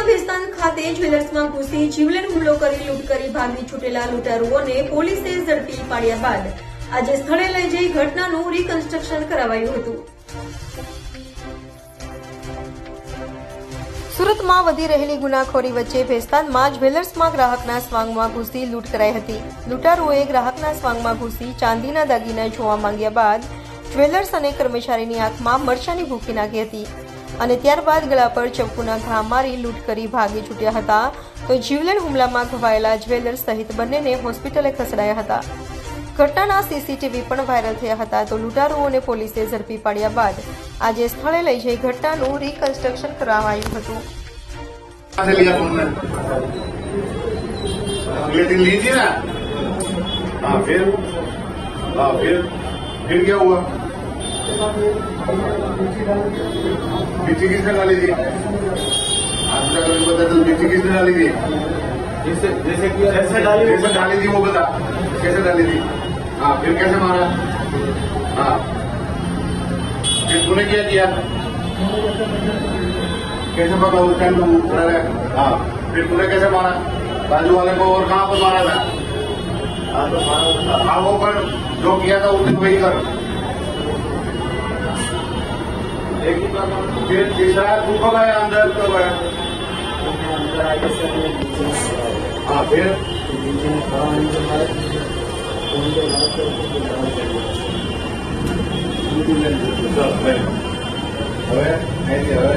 ભેસ્તાન ખાતે જ્વેલર્સમાં ઘૂસી જીવલેણ હુમલો કરી લૂંટ કરી ભાગી છૂટેલા લૂંટારુઓને પોલીસે ઝડપી પાડ્યા બાદ આજે સ્થળે લઈ જઈ ઘટનાનું રિકન્સ્ટ્રક્શન કરાવાયું હતું. સુરતમાં વધી રહેલી ગુનાખોરી વચ્ચે ભેસ્તાનમાં જ્વેલર્સમાં ગ્રાહકના સ્વાંગમાં ઘૂસી લૂંટ કરાઈ હતી. લૂંટારુઓએ ગ્રાહકના સ્વાંગમાં ઘૂસી ચાંદીના દાગીના જોવા માંગ્યા બાદ જ્વેલર્સ અને કર્મચારીની આંખમાં મરચાની ભૂકી નાખી હતી. અને ત્યારબાદ ગળા પર ચપ્પુના ઘા મારી લૂંટ કરી ભાગી છૂટ્યા હતા તો જીવલેણ હુમલામાં ઘવાયેલા જ્વેલર્સ સહિત બંનેને હોસ્પિટલે ખસેડાયા હતા ઘટનાના સીસીટીવી પણ વાયરલ થયા હતા તો લૂંટારુઓને પોલીસે ઝડપી પાડ્યા બાદ આજે સ્થળે લઈ જઈ ઘટનાનું રિકન્સ્ટ્રક્શન કરાવાયું હતું कहाँ से लिया तुमने अगले दिन ली थी ना हाँ फिर हाँ फिर फिर क्या हुआ पीछे किसने डाली थी? आज तक बता तो पीछे किसने डाली थी? जैसे जैसे कि कैसे डाली कैसे डाली थी वो बता कैसे डाली थी? हाँ फिर कैसे मारा? हाँ। फिर तूने क्या किया? कैसे पता उस टाइम तो उड़ा रहा हाँ? फिर तूने कैसे मारा? बाजू वाले को और कहाँ पर मारा था? हाँ तो मारा हाँ वो पर जो किया था उसने वही कर। एक ही बार हम फिर तीसरा तू कब आया अंदर कब आया अंदर आगे से हमने नीचे में कराया। हाँ फिर तो नीचे में खड़ा होने के बाद फोन पे बात करके फिर दवा चाहिए चल, भाई. હવે નહીં હવે